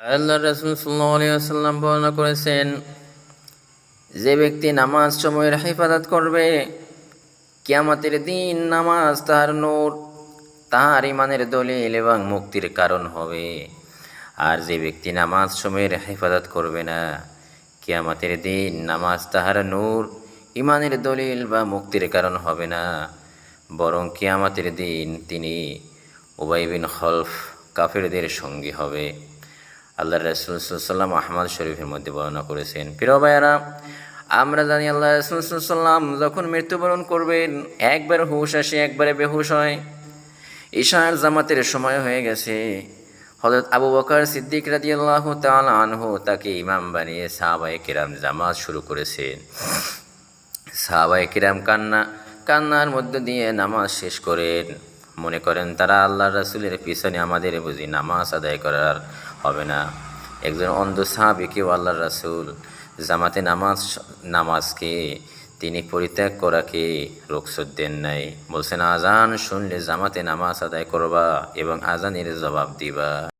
আল্লাহ রসুল সাল্লাম বর্ণনা করেছেন, যে ব্যক্তি নামাজ সময়ের হেফাজত করবে, কিয়ামতের দিন নামাজ তাহার নূর তাহার ইমানের দলিল এবং মুক্তির কারণ হবে। আর যে ব্যক্তি নামাজ সময়ের হেফাজত করবে না, কিয়ামতের দিন নামাজ তাহার নূর ইমানের দলিল বা মুক্তির কারণ হবে না। বরং কিয়ামতের দিন তিনি উবাই বিন খলফ কাফেরদের সঙ্গী হবে। আল্লাহ রসুলাম আহমদ শরীফের মধ্যে বর্ণনা করেছেন। প্রিয় ভাইয়ারা, আমরা জানি আল্লাহ রসুলাম যখন মৃত্যুবরণ করবেন, একবার হুশ আসে, একবারে বেহুশ হয়। ঈশার জামাতের সময় হয়ে গেছে। হজরত আবু বকর সিদ্দিক রাজি আল্লাহ আনহু তাকে ইমাম বানিয়ে সাহাবায়ে কিরাম জামাত শুরু করেছেন। সাহাবায়ে কিরাম কান্না, কান্নার মধ্য দিয়ে নামাজ শেষ করেন। মনে করেন, তারা আল্লাহ রাসুলের পিছনে আমাদের বুঝি নামাজ আদায় করার হবে না। একজন অন্ধ সাহাবিকেও আল্লাহ রাসুল। জামাতে নামাজ, নামাজকে তিনি পরিত্যাগ করাকে রোকসত দেন নাই। বলছেন আজান শুনলে জামাতে নামাজ আদায় করবা এবং আজানের জবাব দিবা।